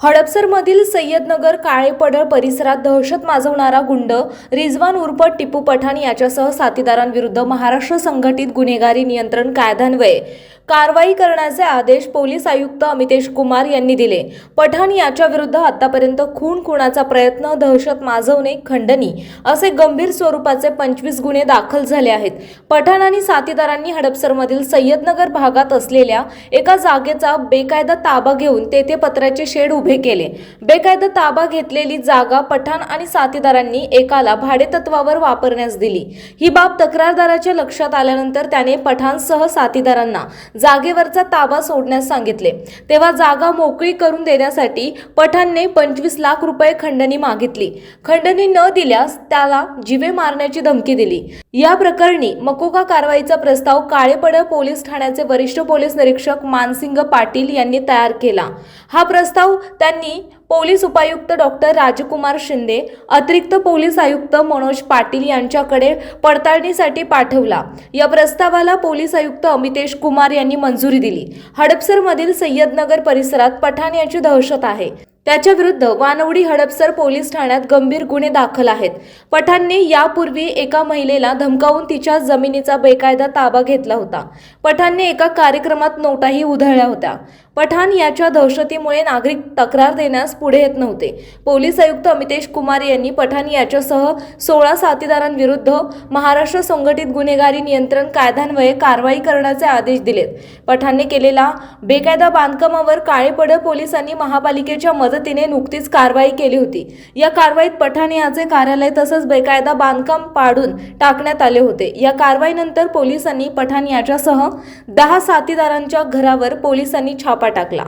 हडपसरमधील सय्यदनगर काळेपडळ परिसरात दहशत माजवणारा गुंड रिजवान उर्फ टिपू पठाण याच्यासह साथीदारांविरुद्ध महाराष्ट्र संघटित गुन्हेगारी नियंत्रण कायद्यान्वये. कारवाई करण्याचे आदेश पोलीस आयुक्त अमितेश कुमार यांनी दिले. पठाण याच्या विरुद्ध आतापर्यंत खून खुणाचा प्रयत्न दहशत माजवणे खंडणी असे गंभीर स्वरूपाचे पंचवीस गुन्हे दाखल झाले आहेत. पठाण आणि साथीदारांनी हडपसरमधील सय्यदनगर भागात असलेल्या एका जागेचा बेकायदा ताबा घेऊन तेथे पत्र्याचे शेड उभे केले. बेकायदा ताबा घेतलेली जागा पठाण आणि साथीदारांनी एकाला भाडेतत्वावर वापरण्यास दिली. ही बाब तक्रारदाराच्या लक्षात आल्यानंतर त्याने पठाणसह साथीदारांना जागेवरचा ताबा सोडण्यास सांगितले. तेव्हा जागा मोकळी करून देण्यासाठी पठाणने पंचवीस लाख रुपये खंडणी मागितली. खंडणी न दिल्यास त्याला जिवे मारण्याची धमकी दिली. या प्रकरणी मकोका कारवाईचा प्रस्ताव काळेपड पोलीस ठाण्याचे वरिष्ठ पोलीस निरीक्षक मानसिंग पाटील यांनी तयार केला. हा प्रस्ताव त्यांनी पोलीस उपायुक्त डॉक्टर राजकुमार शिंदे अतिरिक्त पोलीस आयुक्त मनोज पाटील यांच्याकडे पडताळणीसाठी पाठवला. या प्रस्तावाला पोलीस आयुक्त अमितेश कुमार यांनी मंजुरी दिली. हडपसरमधील सय्यदनगर परिसरात पठाण याची दहशत आहे. त्याच्या विरुद्ध वानवडी हडपसर पोलीस ठाण्यात गंभीर गुन्हे दाखल आहेत. पठाणने यापूर्वी एका महिलेला धमकावून तिच्या जमिनीचा बेकायदा ताबा घेतला होता. पठाणने एका कार्यक्रमात नोटाही उधळल्या होत्या. पठाण याच्या दहशतीमुळे नागरिक तक्रार देण्यास पुढे येत नव्हते. पोलीस आयुक्त अमितेश कुमार यांनी पठाण याच्यासह सोळा साथीदारांविरुद्ध महाराष्ट्र संघटित गुन्हेगारी नियंत्रण कायद्यान्वये कारवाई करण्याचे आदेश दिलेत. पठाणने केलेला बेकायदा बांधकामावर काळेपड पोलिसांनी महापालिकेच्या मदतीने नुकतीच कारवाई केली होती. या कारवाईत पठाण याचे कार्यालय तसंच बेकायदा बांधकाम पाडून टाकण्यात आले होते. या कारवाईनंतर पोलिसांनी पठाण याच्यासह दहा साथीदारांच्या घरावर पोलिसांनी छापा टाकला.